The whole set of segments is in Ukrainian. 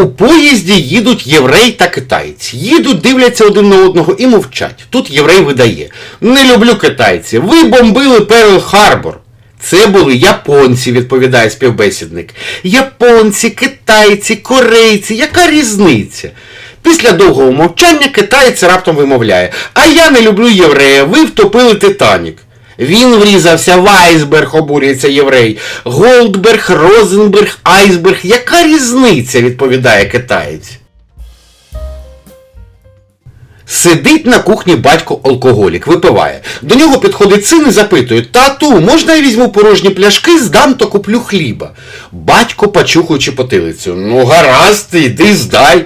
У поїзді їдуть єврей та китаєць. Їдуть, дивляться один на одного і мовчать. Тут єврей видає: Не люблю китайців. Ви бомбили Перл Харбор. Це були японці, відповідає співбесідник. Японці, китайці, корейці, яка різниця? Після довгого мовчання китаєць раптом вимовляє: А я не люблю єврея, ви втопили Титанік. Він врізався в айсберг, обурюється єврей. Голдберг, Розенберг, айсберг. Яка різниця? відповідає китаєць. Сидить на кухні батько алкоголік, випиває. До нього підходить син і запитує: Тату, можна я візьму порожні пляшки, здам то куплю хліба. Батько, почухуючи потилицю. Ну, гаразд, іди здай.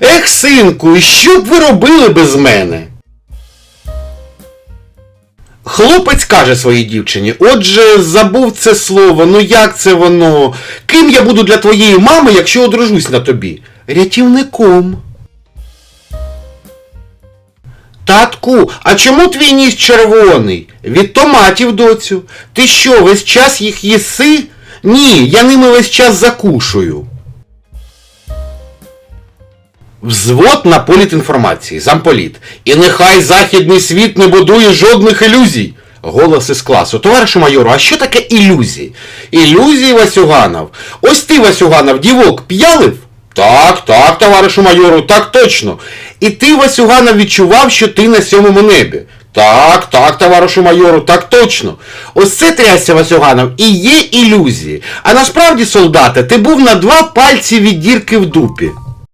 Ех, синку, і що б ви робили без мене? Хлопець каже своїй дівчині, отже, забув це слово, ну як це воно? Ким я буду для твоєї мами, якщо одружусь на тобі? Рятівником. Татку, а чому твій ніс червоний? Від томатів, доцю. Ти що, весь час їх їси? Ні, я ними весь час закушую. Взвод на політінформації, замполіт. І нехай західний світ не будує жодних ілюзій. Голос із класу. Товаришу майору, а що таке ілюзії? Ілюзії, Васюганов. Ось ти, Васюганов, дівок п'ялив? Так, так, товаришу майору, так точно. І ти, Васюганов, відчував, що ти на сьомому небі. Так, так, товаришу майору, так точно. Ось це трясся Васюганов і є ілюзії. А насправді, солдате, ти був на два пальці від дірки в дупі.